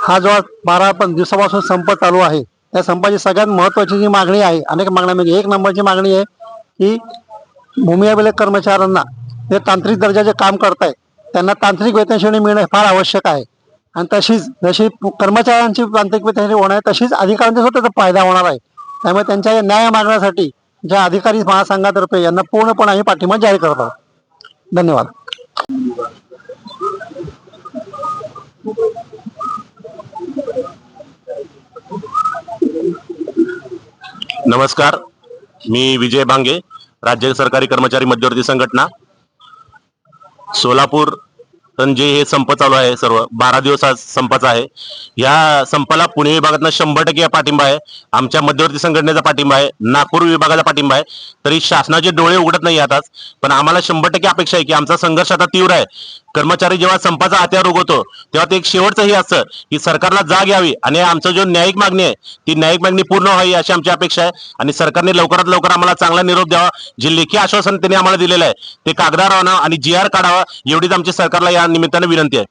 हा जो बारा पण दिवसापासून संप चालू आहे. त्या संपाची सगळ्यात महत्वाची जी मागणी आहे अनेक मागण्यामध्ये म्हणजे एक नंबरची मागणी आहे की भूमी अभिलेख कर्मचाऱ्यांना जे तांत्रिक दर्जाचे काम करतायत त्यांना तांत्रिक वेतनश्रेणी मिळणे फार आवश्यक आहे. आणि तशीच जशी कर्मचाऱ्यांची तांत्रिक वेतनश्रेणी होणार आहे तशीच अधिकाऱ्यांचा सुद्धा त्याचा फायदा होणार आहे. त्यामुळे त्यांच्या न्याय मागण्यासाठी ज्या अधिकारी महासंघातर्फे यांना पूर्णपणे आम्ही पाठिंबा जाहीर करत आहोत. धन्यवाद. नमस्कार मी विजय भांगे राज्य सरकारी कर्मचारी मध्यवर्ती संघटना. सोलापूर जे हे संप चालू आहे सर्व बारा दिवस आज संपाचा आहे. या संपाला पुणे विभागातनं शंभर टक्के पाठिंबा आहे. आमच्या मध्यवर्ती संघटनेचा पाठिंबा आहे. नागपूर विभागाचा पाठिंबा आहे. तरी शासनाचे डोळे उघडत नाही आताच. पण आम्हाला शंभर टक्के अपेक्षा आहे की आमचा संघर्ष आता तीव्र आहे. कर्मचारी जेव्हा संपाचा हात्यार उगवतो तेव्हा ते एक शेवटचं हे असतं. की सरकारला जाग यावी आणि आमचं जो न्यायिक मागणी आहे ती न्यायिक मागणी पूर्ण व्हावी अशी आमची अपेक्षा आहे. आणि सरकारने लवकरात लवकर आम्हाला चांगला निरोप द्यावा. जे लेखी आश्वासन त्यांनी आम्हाला दिलेलं आहे ते कागदा आणावं आणि जी आर काढावा. एवढीच आमची सरकारला या निमित्ताने विनंती आहे.